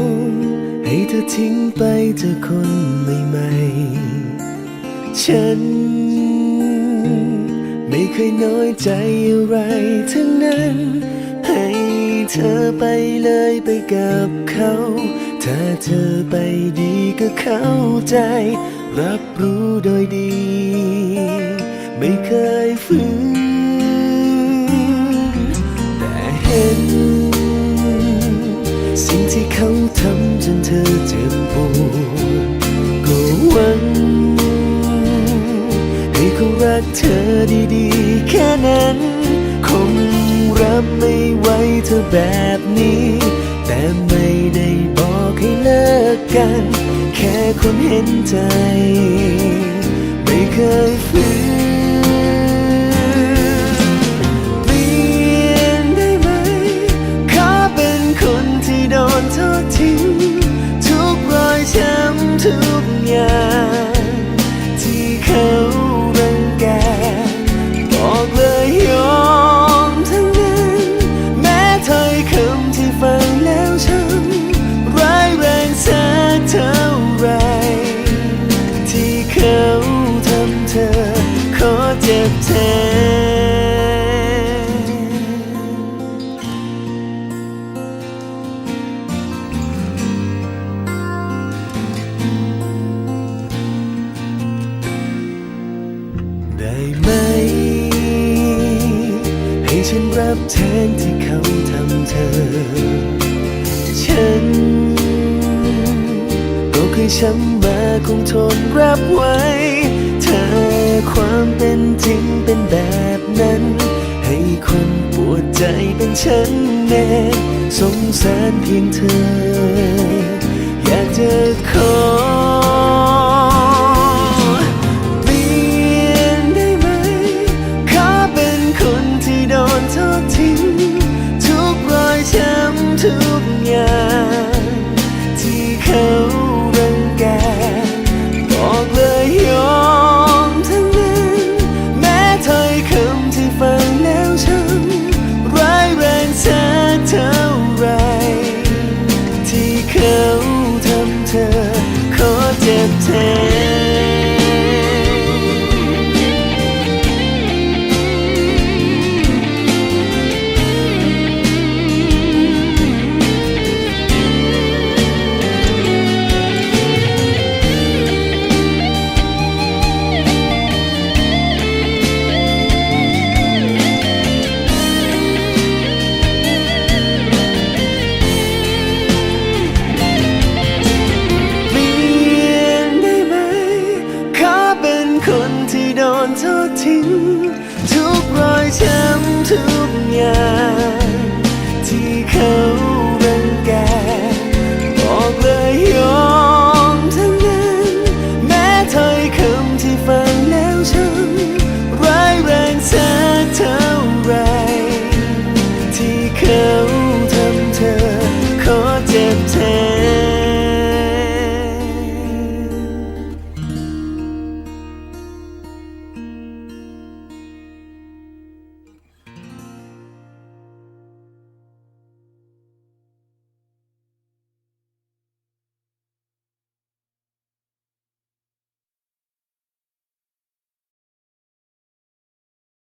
ม ให้เธอทิ้งไปเจอคนใหม่ๆ ฉัน ไม่เคยน้อยใจอะไรทั้งนั้น ให้เธอไปเลยไปกับเขา ถ้าเธอไปดีก็เข้าใจ รับรู้โดยดี ไม่เคยฝืน นเธอเจ็บปวดก็หวังให้เขารักเธอดีๆ แค่นั้น คงรับไม่ไหวเธอแบบนี้ แต่ไม่ได้บอกให้เลิกกัน แค่คนเห็นใจ ไม่เคยฝืนำทุ บแทนที่เขาทำเธอ ฉันก็เคยช้ำมาคงทนรับไว้ถ้าความเป็นจริงเป็นแบบนั้น ให้คนปวดใจเป็นฉันแน่สงสารเพียงเธอ อยากจะขอ ช้ อดทิ้ง ทุกรอยช้ำทุกอย่างที่เขา